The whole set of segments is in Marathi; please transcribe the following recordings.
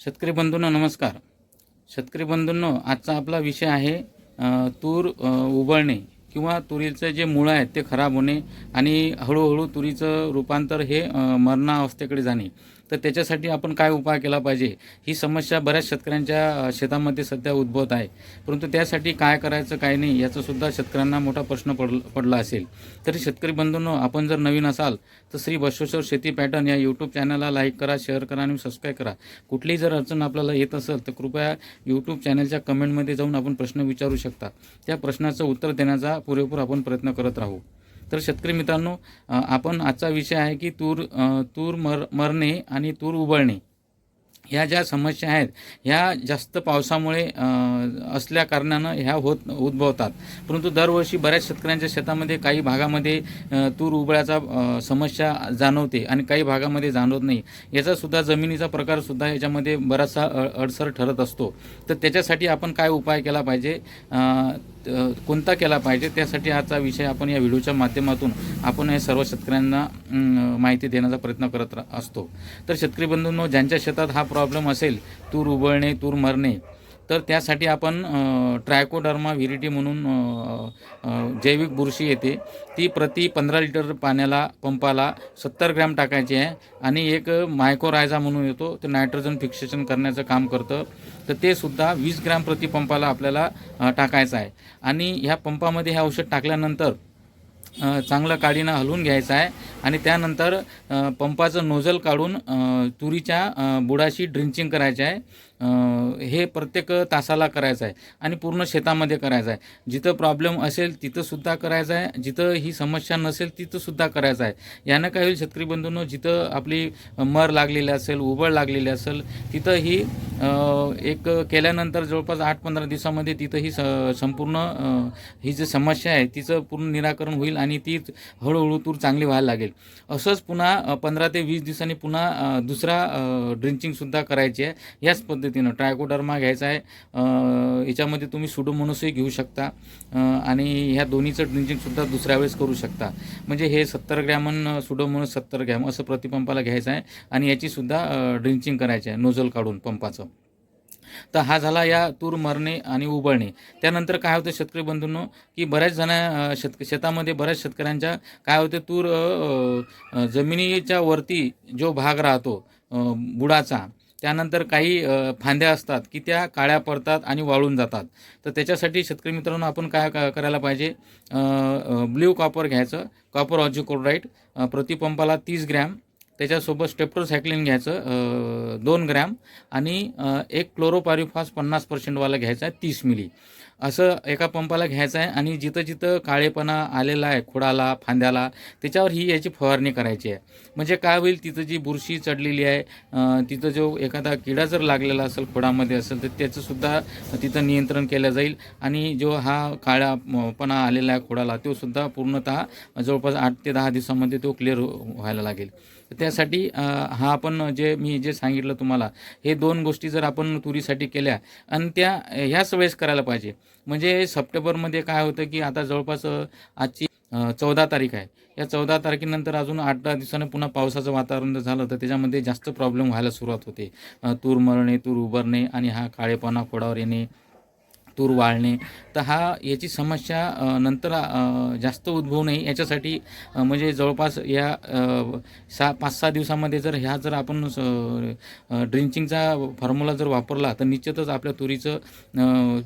शेतकरी बंधूंनो नमस्कार. शेतकरी बंधूंनो आजचा आपला विषय आहे तूर उबळणे. किंवा तुरीचं जे मुळं आहेत ते खराब होणे आणि हळूहळू तुरीचं रूपांतर हे मरणा अवस्थेकडे जाणे. तर त्याच्यासाठी आपण काय उपाय केला पाहिजे? ही समस्या बऱ्याच शेतकऱ्यांच्या शेतामध्ये सध्या उद्भवत आहे. परंतु त्यासाठी काय करायचं काय नाही याचासुद्धा शेतकऱ्यांना मोठा प्रश्न पड पडला असेल. तरी शेतकरी बंधूंनो आपण जर नवीन असाल तर श्री बसवेश्वर शेती पॅटर्न या यूट्यूब चॅनलला लाईक करा शेअर करा आणि सबस्क्राईब करा. कुठलीही जर अडचण आपल्याला येत असेल तर कृपया यूट्यूब चॅनलच्या कमेंटमध्ये जाऊन आपण प्रश्न विचारू शकता. त्या प्रश्नाचं उत्तर देण्याचा पुरेपूर आपण प्रयत्न करत राहू. तर शेतकरी मित्रांनो आपण आजचा विषय आहे की तूर तूर मर मरणे आणि तूर उबळणे. ह्या ज्या समस्या आहेत ह्या जास्त पावसामुळे असल्या कारणानं ह्या होत उद्भवतात. परंतु दरवर्षी बऱ्याच शेतकऱ्यांच्या शेतामध्ये काही भागामध्ये तूर उबळ्याचा समस्या जाणवते आणि काही भागामध्ये जाणवत नाही. याचासुद्धा जमिनीचा प्रकारसुद्धा याच्यामध्ये बराचसा अडसर ठरत असतो. तर त्याच्यासाठी आपण काय उपाय केला पाहिजे? कोणता केला पाहिजे? त्यासाठी आजचा विषय आपण या व्हिडिओच्या माध्यमातून आपण हे सर्व शेतकऱ्यांना माहिती देण्याचा प्रयत्न करत असतो. तर शेतकरी बंधूंनो ज्यांच्या शेतात हा प्रॉब्लेम असेल तूर उबळणे तूर मरणे तर त्यासाठी आपण ट्रायकोडर्मा व्हिरिटी म्हणून जैविक बुरशी येते. ती प्रति पंधरा लिटर पाण्याला पंपाला सत्तर ग्रॅम टाकायची आहे आणि एक मायकोरायझा म्हणून येतो ते नायट्रोजन फिक्सेशन करण्याचं काम करतं. तर ते सुद्धा वीस ग्रॅम प्रति पंपाला आपल्याला टाकायचं आहे. आणि ह्या पंपामध्ये हे औषध टाकल्यानंतर चांगलं काडीनं हलवून घ्यायचं आहे. आणि त्यानंतर पंपाचं नोझल काढून तुरीच्या बुडाशी ड्रिंचिंग करायचे आहे. हे प्रत्येक तासाला करायचं आहे आणि पूर्ण शेतामध्ये करायचं आहे. जिथं प्रॉब्लेम असेल तिथंसुद्धा करायचं आहे. जिथं ही समस्या नसेल तिथंसुद्धा करायचं आहे. यानं काय होईल शेतकरी बंधूंनो जिथं आपली मर लागलेली असेल उबळ लागलेली असेल तिथं ही एक केल्यानंतर जवळपास आठ पंधरा दिवसामध्ये तिथं ही स संपूर्ण ही जी समस्या आहे तिचं पूर्ण निराकरण होईल आणि ती हळूहळू तूर चांगली व्हायला लागेल. असंच पुन्हा पंधरा ते वीस दिवसांनी पुन्हा दुसरा ड्रिंचिंगसुद्धा करायची आहे. याच पद्धती पद्धतीनं ट्रायकोडर्मा घ्यायचा आहे. याच्यामध्ये तुम्ही सुडोमोनसही घेऊ शकता. आणि ह्या दोन्हीचं ड्रिंचिंगसुद्धा दुसऱ्या वेळेस करू शकता. म्हणजे हे सत्तर ग्रॅमन सुडोमोनस सत्तर ग्रॅम असं प्रतिपंपाला घ्यायचं आहे. आणि याचीसुद्धा ड्रिंचिंग करायची आहे नोझल काढून पंपाचं. तर हा झाला या तूर मरणे आणि उबळणे. त्यानंतर काय होतं शेतकरी बंधूंनो की बऱ्याच जण शेतक शेतामध्ये बऱ्याच शेतकऱ्यांच्या काय होते तूर जमिनीच्या वरती जो भाग राहतो बुडाचा त्यानंतर काही फांद्या असतात की त्या काळ्या पडतात आणि वाळून जातात. तर त्याच्यासाठी शेतकरी मित्रांनो आपण काय का- करायला पाहिजे? ब्ल्यू कॉपर घ्यायचं कॉपर ऑजिकोड्राईट प्रतिपंपाला तीस ग्रॅम त्याच्यासोबत स्टेप्टोसायक्लिन घ्यायचं दोन ग्रॅम आणि एक क्लोरोपारिफॉस पन्नास पर्सेंटवाला घ्यायचा आहे तीस मिली. असं एका पंपाला घ्यायचं आहे आणि जिथं जिथं काळेपणा आलेला आहे खोडाला फांद्याला त्याच्यावर ही याची फवारणी करायची आहे. म्हणजे काय होईल तिथं जी बुरशी चढलेली आहे तिथं जो एखादा किडा जर लागलेला असेल खोडामध्ये असेल तर त्याचंसुद्धा तिथं नियंत्रण केलं जाईल. आणि जो हा काळापणा आलेला आहे खोडाला तोसुद्धा पूर्णतः जवळपास आठ ते दहा दिवसामध्ये तो क्लिअर व्हायला लागेल. तर त्यासाठी हा आपण जे मी जे सांगितलं तुम्हाला हे दोन गोष्टी जर आपण तुरीसाठी केल्या आणि त्या ह्याच वेळेस करायला पाहिजे. म्हणजे सप्टेंबरमध्ये काय होतं की आता जवळपास आजची चौदा तारीख आहे. या चौदा तारखेनंतर अजून आठ दहा दिवसानं पुन्हा पावसाचं वातावरण जर झालं तर त्याच्यामध्ये जास्त प्रॉब्लेम व्हायला सुरुवात होते. तूर मरणे तूर उभरणे आणि हा काळेपणा खोडावर येणे तूर वाळणे. तर हा याची समस्या नंतर जास्त उद्भवू नये. याच्यासाठी म्हणजे जवळपास या सहा पाच सहा दिवसामध्ये जर ह्या जर आपण ड्रिंचिंगचा फॉर्म्युला जर वापरला तर निश्चितच आपल्या तुरीचं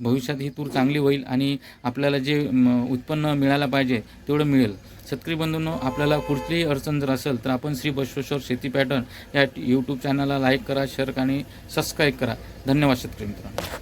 भविष्यात ही तूर चांगली होईल आणि आपल्याला जे उत्पन्न मिळायला पाहिजे तेवढं मिळेल. शेतकरी बंधूंनो आपल्याला कुठलीही अडचण जर असेल तर आपण श्री बसवेश्वर शेती पॅटर्न या यूट्यूब चॅनलला लाईक करा शेअर आणि सबस्क्राईब करा. धन्यवाद शेतकरी मित्रांनो.